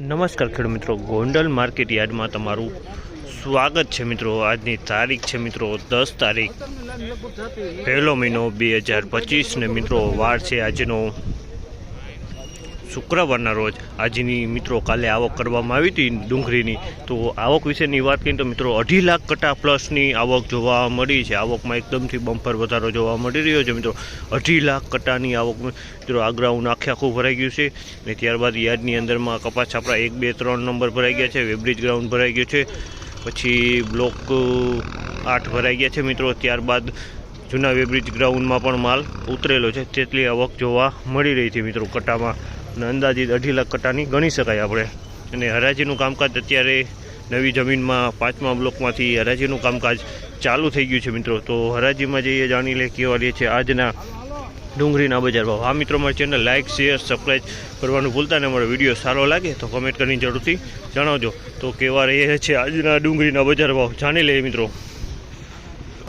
નમસ્કાર ખેડૂત મિત્રો, ગોંડલ માર્કેટ યાર્ડમાં તમારું સ્વાગત છે મિત્રો. આજની તારીખ છે મિત્રો દસ તારીખ. પહેલો મહિનો બે હજાર પચીસ ને મિત્રો વાર છે આજનો શુક્રવારના રોજ આજની મિત્રો કાલે આવક કરવામાં આવી હતી ડુંગળીની. તો આવક વિશેની વાત કરીએ તો મિત્રો અઢી લાખ કટા પ્લસની આવક જોવા મળી છે. આવકમાં એકદમથી બમ્પર વધારો જોવા મળી રહ્યો છે મિત્રો. અઢી લાખ કટાની આવક મિત્રો આ ગ્રાઉન્ડ આખે આખું ભરાઈ ગયું છે. ને ત્યારબાદ યાર્ડની અંદરમાં કપાસ છાપરા એક, બે, ત્રણ નંબર ભરાઈ ગયા છે. વેબ્રિજ ગ્રાઉન્ડ ભરાઈ ગયું છે. પછી બ્લોક આઠ ભરાઈ ગયા છે મિત્રો. ત્યારબાદ જૂના વેબ્રિજ ગ્રાઉન્ડમાં પણ માલ ઉતરેલો છે. તેટલી આવક જોવા મળી રહી છે મિત્રો કટામાં. અને અંદાજિત અઢી લાખ કટાની ગણી શકાય આપણે. અને હરાજીનું કામકાજ અત્યારે નવી જમીનમાં પાંચમા બ્લોકમાંથી હરાજીનું કામકાજ ચાલુ થઈ ગયું છે મિત્રો. તો હરાજીમાં જઈએ, જાણી લે કેવા લે છે આજના ડુંગળીના બજાર ભાવ. આ મિત્રો મારી ચેનલ લાઇક શેર સબસ્ક્રાઈબ કરવાનું ભૂલતા ને અમારો વીડિયો સારો લાગે તો કમેન્ટ કરીને જરૂરથી જણાવજો. તો કેવા રહે છે આજના ડુંગળીના બજાર ભાવ? જાણી લઈએ મિત્રો.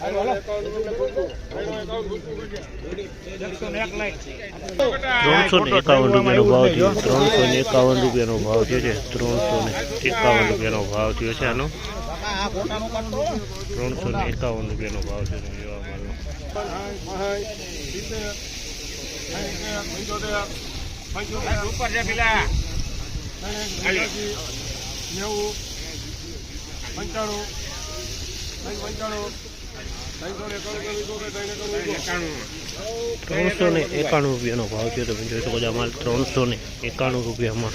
ત્રણસો ને એકાવન રૂપિયાનો ભાવ થયો. ત્રણસો ને એકાવન રૂપિયાનો ભાવ થયો છે. ત્રણસો ને એકાવન રૂપિયાનો ભાવ થયો છે આનો. ત્રણસો ને એકાવન રૂપિયાનો ભાવ છે પંચાણું માલનો. ત્રણસો ને એકાણું રૂપિયાનો ભાવ થયો તમે જોઈ શકો છો આ માલ ત્રણસો ને એકાણું રૂપિયામાં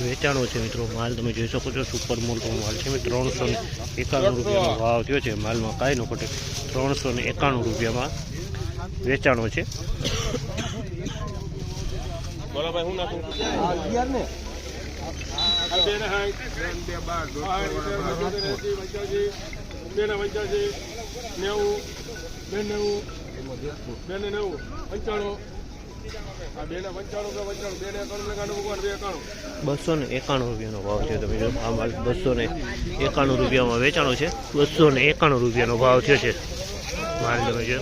વેચાણો છે મિત્રો. માલ તમે જોઈ શકો છો સુપર મોટો માલ છે. ત્રણસો ને એકાણું રૂપિયાનો ભાવ થયો છે. માલમાં કાંઈ ન પટે ત્રણસો ને એકાણું રૂપિયામાં વેચાણો છે. બે નેવું બે નેવું બે ને બે પંચાણું બસો ને એકાણું રૂપિયાનો ભાવ છે તમે જો આ માલ બસો ને એકાણું રૂપિયામાં વેચાણો છે બસો ને એકાણું રૂપિયાનો ભાવ થયો છે. માલ તમે જો.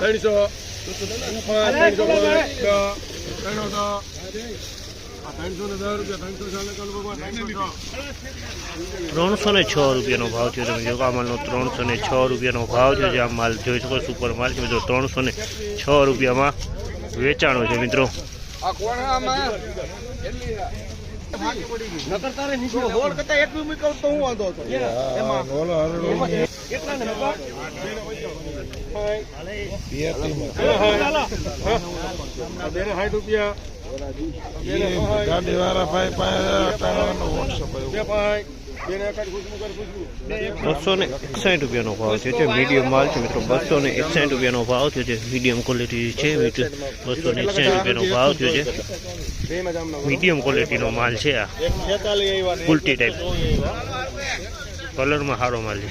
ત્રણસો. ત્રણસો ને છ છ રૂપિયાનો ભાવ થયો તમે જોકો આ માલનો ત્રણસો ને છ રૂપિયાનો ભાવ છે. જે આ માલ જોઈ શકો સુપર માલ છે. મિત્રો ત્રણસો ને છ રૂપિયામાં વેચાણો છે મિત્રો. આ કોણ આમાં નકર તારે નીકળો. હોળ કરતા એક બી તો હું વાંધો હતો. એમાં કેટલા ને બેને સાઠ રૂપિયા બસો ને એકસાઠ રૂપિયાનો ભાવ થયો છે. મીડિયમ માલ છે મિત્રો. બસો ને એકસાઠ રૂપિયાનો ભાવ થયો છે. મીડિયમ ક્વોલિટી છે બસો ને એકસાઠ રૂપિયાનો ભાવ થયો છે. મીડિયમ ક્વોલિટીનો માલ છે આ. ઉલટી ટાઈપ કલરમાં સારો માલ છે.